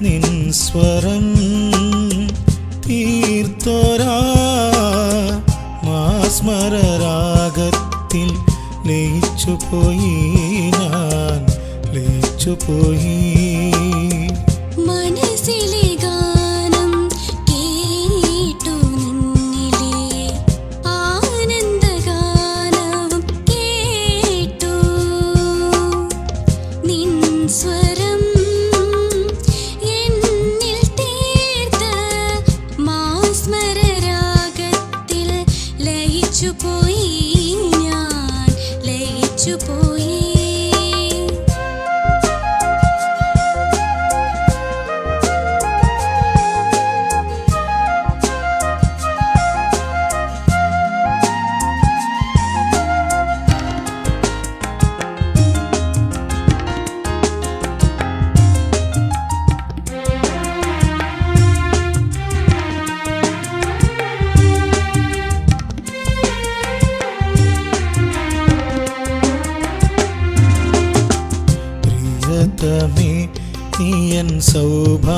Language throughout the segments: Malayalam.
നിൻ സ്വരം തീർത്തോരാ. മാസ്മരരാഗത്തിൽ ലയിച്ചുപോയി ഞാൻ ലയിച്ചുപോയി. മനസ്സിലെ ലയിച്ചുപോയി പ്രിയതമേ നീയൻ സൗഭാഗ്യമല്ലോ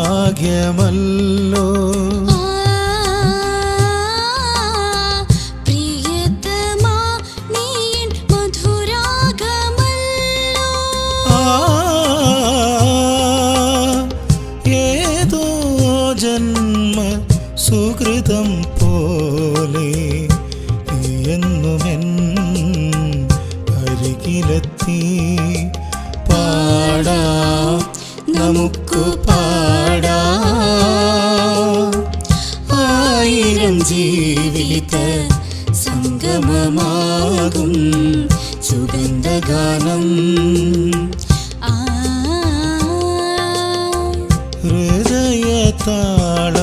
ഏതോ ജന്മ സുഹൃതം പോലെ നീ എന്നുമെൻ അരികിലെത്തി. നമുക്ക് പാടാ. ആയിരം ജീവിത സംഗമമാകും സുഗന്ധഗാനം. ഹൃദയ ഹൃദയതാളം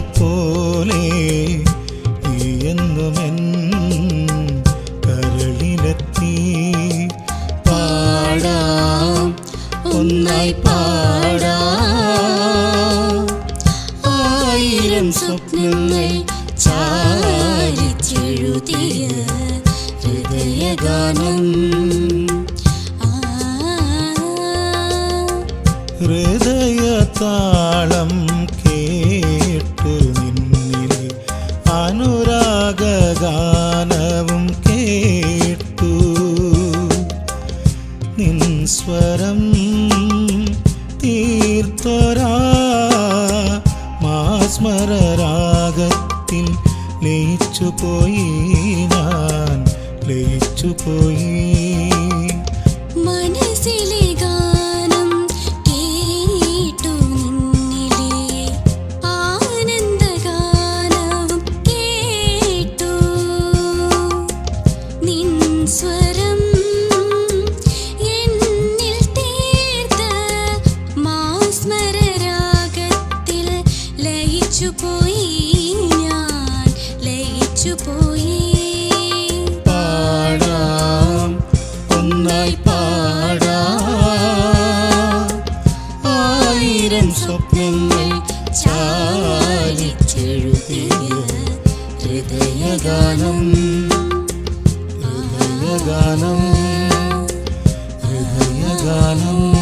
പോലെ എന്നുമെൻ കരളിലെത്തി പാടാം ഒന്നായി പാടാം. ആയിരം സ്വപ്നങ്ങൾ ചാരിച്ചെഴുതിയ ഹൃദയഗാനം. ഹൃദയ ഹൃദയതാളം മാസ്മരരാഗത്തിൽ ലയിച്ചുപോയി ഞാൻ ലയിച്ചു പോയി. മനസ്സിലെ ലയിച്ചുപോയി ഞാൻ ലയിച്ചുപോയി. പാടാം ഒന്നായി പാടാം. ആയിരം സ്വപ്നങ്ങൾ ചാലിച്ചെഴുതിയ ഹൃദയഗാനം ഹൃദയഗാനം ഹൃദയഗാനം.